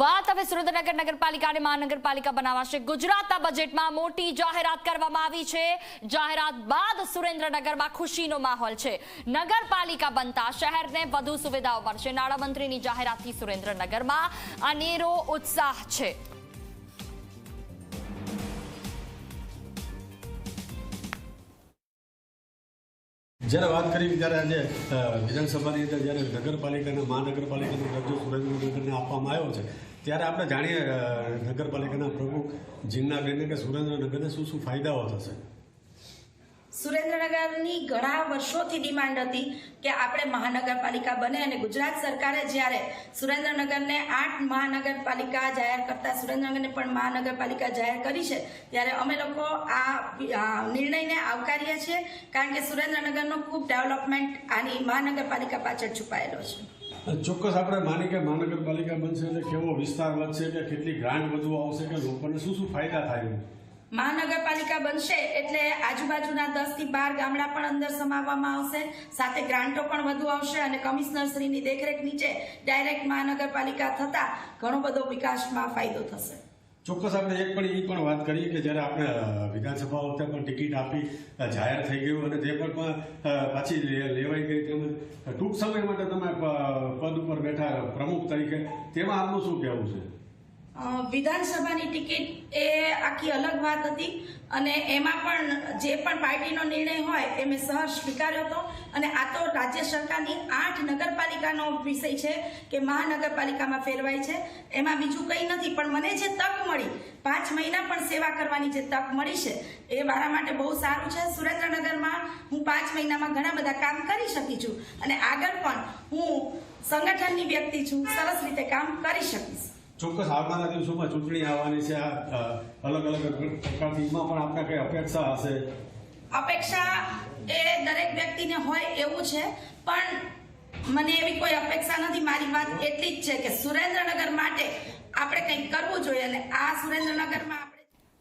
વાત હવે સુરેન્દ્રનગર નગરપાલિકાને મહાનગરપાલિકા બનાવાશે. ગુજરાતના બજેટમાં મોટી જાહેરાત કરવામાં આવી છે. જાહેરાત બાદ સુરેન્દ્રનગરમાં ખુશીનો માહોલ છે. નગરપાલિકા બનતા શહેરને વધુ સુવિધાઓ મળશે. નાણામંત્રીની જાહેરાતથી સુરેન્દ્રનગરમાં અનેરો ઉત્સાહ છે. જ્યારે વાત કરી ત્યારે આજે વિધાનસભાની અંદર જ્યારે નગરપાલિકાના મહાનગરપાલિકાનો દરજ્જો સુરેન્દ્રનગરને આપવામાં આવ્યો છે, ત્યારે આપણે જાણીએ નગરપાલિકાના પ્રમુખ જીમના લઈને કે સુરેન્દ્રનગરને શું શું ફાયદાઓ થશે. સુરેન્દ્રનગરની ઘણા વર્ષોથી ડિમાન્ડ હતી કે આપણે મહાનગરપાલિકા બને અને ગુજરાત સરકારે જ્યારે સુરેન્દ્રનગરને આઠ મહાનગરપાલિકા જાહેર કરતા સુરેન્દ્રનગરને પણ મહાનગરપાલિકા જાહેર કરી છે, ત્યારે અમે લોકો આ નિર્ણયને આવકારીએ છીએ, કારણ કે સુરેન્દ્રનગરનો ખૂબ ડેવલપમેન્ટ આની મહાનગરપાલિકા પાછળ છુપાયેલો છે. ચોક્કસ આપણે માની કે મહાનગરપાલિકા બનશે એટલે કેવો વિસ્તાર વધશે કે કેટલી ગ્રાન્ટ વધુ આવશે કે લોકોને શું શું ફાયદા થાય મહાનગરપાલિકા બનશે એટલે આજુબાજુના દસથી બાર ગામડા પણ અંદર સમાવવામાં આવશે. સાથે ગ્રાન્ટો પણ વધુ આવશે અને કમિશનર શ્રીની દેખરેખ નીચે ડાયરેક્ટ મહાનગરપાલિકા થતા ઘણો બધો વિકાસમાં ફાયદો થશે. ચોક્કસ આપણે એક પણ એ પણ વાત કરીએ કે જ્યારે આપણે વિધાનસભા વખતે પણ ટિકિટ આપી જાહેર થઈ ગયું અને તે પણ પાછી લેવાઈ ગઈ તેમજ ટૂંક સમય માટે તમે પદ ઉપર બેઠા પ્રમુખ તરીકે, તેમાં આપનું શું કહેવું છે? વિધાનસભાની ટિકિટ એ આખી અલગ વાત હતી અને એમાં પણ જે પણ પાર્ટીનો નિર્ણય હોય એ મેં સહર સ્વીકાર્યો હતો. અને આ તો રાજ્ય સરકારની આઠ નગરપાલિકાનો વિષય છે કે મહાનગરપાલિકામાં ફેરવાય છે. એમાં બીજું કંઈ નથી, પણ મને જે તક મળી, પાંચ મહિના પણ સેવા કરવાની જે તક મળી છે, એ મારા માટે બહુ સારું છે. સુરેન્દ્રનગરમાં હું પાંચ મહિનામાં ઘણા બધા કામ કરી શકી છું અને આગળ પણ હું સંગઠનની વ્યક્તિ છું, સરસ રીતે કામ કરી શકીશ. ચોક્કસ આવનારા દિવસોમાં ચૂંટણી આવવાની છે. અલગ અલગ પ્રકારની પણ આપણે કઈ અપેક્ષા હશે? અપેક્ષા એ દરેક વ્યક્તિને હોય એવું છે, પણ મને એવી કોઈ અપેક્ષા નથી. મારી વાત એટલી જ છે કે સુરેન્દ્રનગર માટે આપણે કંઈક કરવું જોઈએ અને આ સુરેન્દ્રનગરમાં